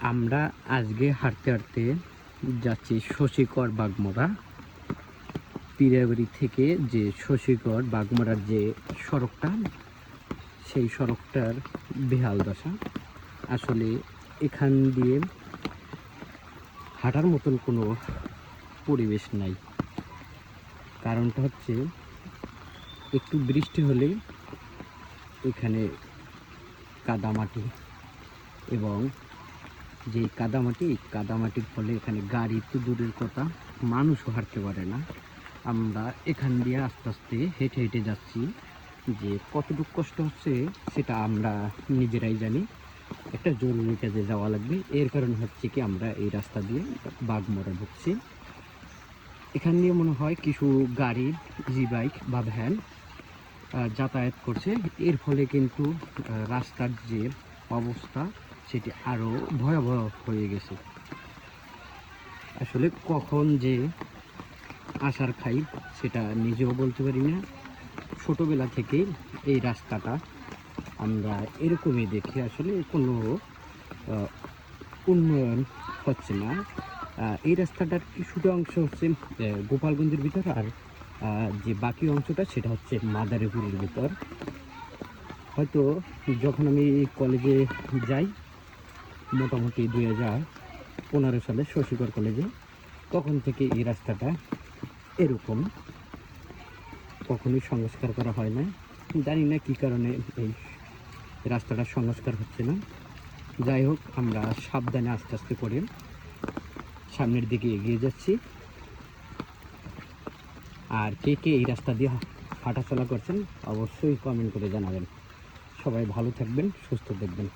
আমরা আজকে হাঁটতে হাঁটতে যাচ্ছি শশীকর বাগমরা পিরাবাড়ি থেকে যে শশীকর বাগমরার যে সড়কটা, সেই সড়কটার বেহাল দশা। আসলে এখান দিয়ে হাঁটার মতন কোনো পরিবেশ নাই। কারণটা হচ্ছে, একটু বৃষ্টি হলে এখানে কাদামাটি এবং যে কাদামাটি, এই কাদামাটির ফলে এখানে গাড়ি তো দূরের কথা, মানুষও হাঁটতে পারে না। আমরা এখান দিয়ে আস্তে আস্তে হেঁটে হেঁটে যাচ্ছি। যে কতটুকু কষ্ট হচ্ছে সেটা আমরা নিজেরাই জানি। একটা জরুরি কাজে যাওয়া লাগবে। এর কারণ হচ্ছে কি আমরা এই রাস্তা দিয়ে বাঘমরা ঢুকছি। এখান দিয়ে মনে হয় কিছু গাড়ি জি বাইক বা ভ্যান যাতায়াত করছে। এর ফলে কিন্তু রাস্তার যে অবস্থা সেটি আরও ভয়াবহ হয়ে গেছে। আসলে কখন যে আসার খাই সেটা নিজেও বলতে পারি না। ছোটোবেলা থেকেই এই রাস্তাটা আমরা এরকমই দেখি। আসলে কোনো উন্নয়ন হচ্ছে না। এই রাস্তাটার কিছুটা অংশ হচ্ছে গোপালগঞ্জের ভিতর আর যে বাকি অংশটা সেটা হচ্ছে মাদারীপুরের ভিতর। হয়তো যখন আমি কলেজে যাই মোটামুটি দুই হাজার পনেরো সালে শশীকর কলেজে। তখন থেকে এই রাস্তাটা এরকম? কখনোই সংস্কার করা হয় না জানি না কী কারণে এই রাস্তাটা সংস্কার হচ্ছে না। যাই হোক, আমরা সাবধানে আস্তে আস্তে করে সামনের দিকে এগিয়ে যাচ্ছি। আর কে কে এই রাস্তা দিয়ে হাঁটাচলা করছেন, অবশ্যই কমেন্ট করে জানাবেন। সবাই ভালো থাকবেন, সুস্থ থাকবেন।